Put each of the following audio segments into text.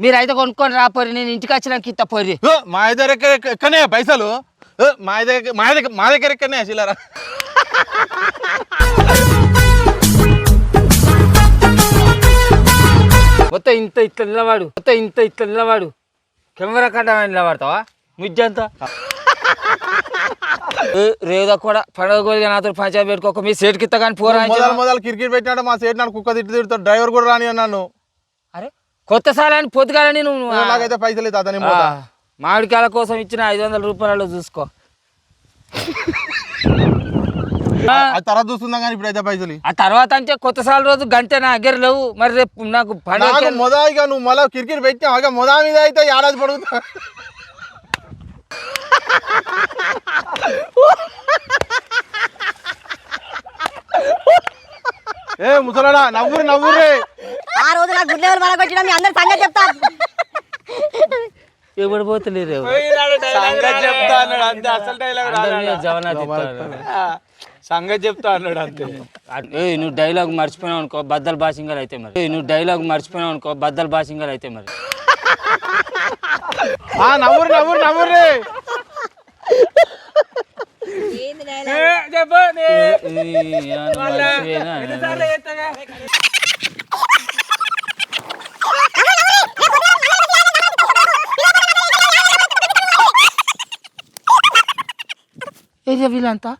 మీరు అయితే కొనుక్కొని రాపోరి నేను ఇంటికి వచ్చినాక ఇత్త పోరి. ఓ, మా దగ్గర ఎక్క- ఎక్కనే పైసలు? ఓ, మా దగ్గర మా దగ్గర మా దగ్గర ఎక్కనే చిల్లర మొత్తం ఇంత ఇట్లా నిలవాడు మొత్తం ఇంత ఇట్లా నిలవాడు కెమెరా కట్టమని నిలబడతావా? ముజ్జంతా ఏ, రేదా కూడా పండుగ నాతో పంచాయతీ పెట్టుకోక మీ సేటుకి ఇత్త కానీ పోరా అని మొదలు చెప్పు. మొదలు క్రికెట్ పెట్టినాడు మా సేట్ నాడు కుక్క తిట్టు తిడుతాడు డ్రైవర్ కూడా రాని అన్నాను కొత్త సాలని పొద్దుగాలని నువ్వు నాకైతే పైసలు ఆ, మామిడికాయల కోసం ఇచ్చిన ఐదు వందల రూపాయలు చూసుకో. తర్వాత చూస్తుందా కానీ ఇప్పుడైతే పైసలు. ఆ తర్వాత అంటే కొత్త సాల రోజు గంటే నా దగ్గర లేవు. మరి రేపు నాకు పండుగ నాకు మొద ఇక నువ్వు మళ్ళీ క్రికెట్ పెట్టినావు ఇక మొద మీద అయితే ఏడాది పడుగుతా ఏ ముసలాడా నవ్వురు నవ్వురే ఆ రోజు నాకు గుడ్లు ఎవరు మరగొచ్చిన మీ అందరి సంగతి చెప్తా ఎవడు పోతలేరు సంగతి చెప్తా అన్నాడు అంతే అసలు డైలాగ్ సంగతి చెప్తా అన్నాడు అంతే ఏ నువ్వు డైలాగ్ మర్చిపోయినావు అనుకో బద్దలు బాసింగలు అయితే మరి ఏయ్, నువ్వు డైలాగ్ మర్చిపోయినావు అనుకో బద్దలు బాసింగలు అయితే మరి ఆ నవ్వురు నవ్వురు నవ్వురే ఏంది ఏరియా వీళ్ళంతా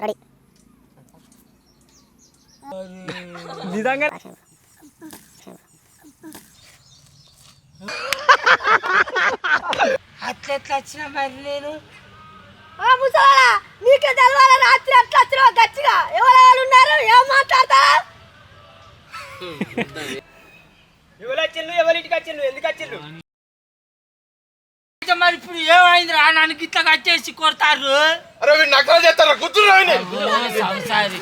రెడీ. నిజంగా అట్లెట్లా వచ్చినా మరి నేను? ముసలాడా నీకే తెలవాల రాత్రి అట్లా వచ్చినావు గట్టిగా? ఎవరెవరు ఉన్నారు? ఏం మాట్లాడతారా? ఎవరు వచ్చిండు ఎవరి ఇంటికి వచ్చిండు ఎందుకు వచ్చిండు మరి ఇప్పుడు ఏమైంది నన్ను ఇట్లా కట్టేసి కొడతారు? అరే నకలు చేస్తారా? కూర్చుని సంసారి.